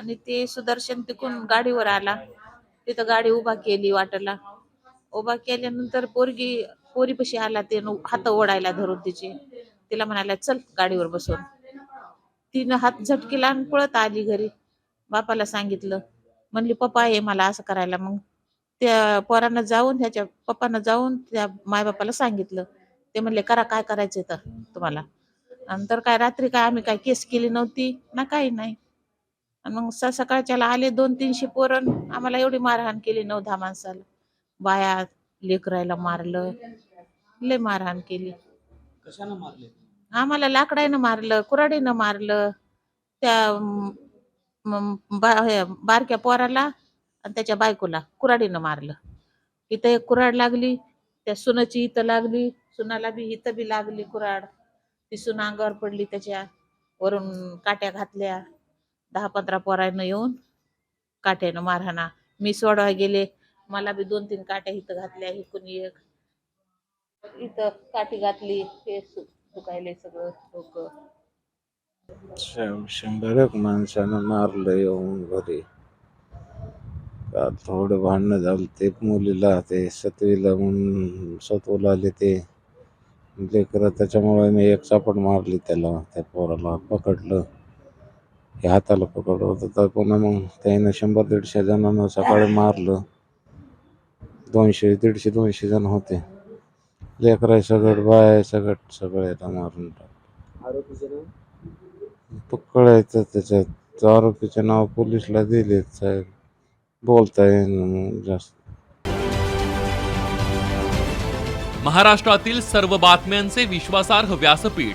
आणि ते सुदर्शन तिकून गाडीवर आला. तिथं गाडी उभा केली वाटेला उभा केल्यानंतर पोरगी पोरीपाशी आला ते हात ओढायला धरून तिची. तिला म्हणाला चल गाडीवर बसून. तिनं हात झटकीला आणि पळत आली घरी. बापाला सांगितलं म्हणली पप्पा हे मला असं करायला. मग त्या पोरानं जाऊन ह्याच्या पप्पानं जाऊन त्या मायबापाला सांगितलं. ते म्हणले करा काय करायचं तर तुम्हाला. नंतर काय रात्री काय आम्ही काय केस केली नव्हती? ना काही नाही. मग स- सकाळच्याला आले दोन तीनशे पोरण आम्हाला एवढी मारहाण केली नऊ दहा माणसाला. बाया लेकरायला मारलं. लय मारहाण केली. कशानं मारले? आम्हाला लाकडानं मारलं कुऱ्हाडीनं मारलं. त्या म, बा- हे, बारक्या पोराला आणि त्याच्या बायकोला कुऱ्हाडीनं मारलं. इथं एक कुऱ्हाड लागली त्या सुनाची इथं लागली सुनाला बी इथं बी लागली कुऱ्हाड. ती सुन अंगावर पडली त्याच्या वरून काट्या घातल्या. दहा पंधरा पोरांना येऊन काट्यानं मारहाणा. मी सोडवा गेले. मला बी दोन तीन काट्या इथं घातल्या इकून एक. इथं काठी घातली हे सु- सगळं डोकं. शं- शंभर एक माणसानं मारलं येऊन घरी. का थोडं भांडणं झालं ते मुलीला ते सतवीला म्हणून सतवला आले ते. लेकरं त्याच्यामुळे मी एक चापट मारली त्याला त्या पोराला पकडलं. हे हाताला पकडलं होतं. तर पुन्हा मग त्यानं शंभर दीडशे जणांना सकाळी मारलं. दोनशे दीडशे दोनशे जण होते. लेकरा सगळं बाय सगळं सगळ्याला मारून टाकलं. नाव? पकडायचं त्याच्यात. आरोपीचे नाव पोलीसला दिले साहेब. बोलता येईन जास्त. महाराष्ट्रातील सर्व बातम्यांचे विश्वासार्ह व्यासपीठ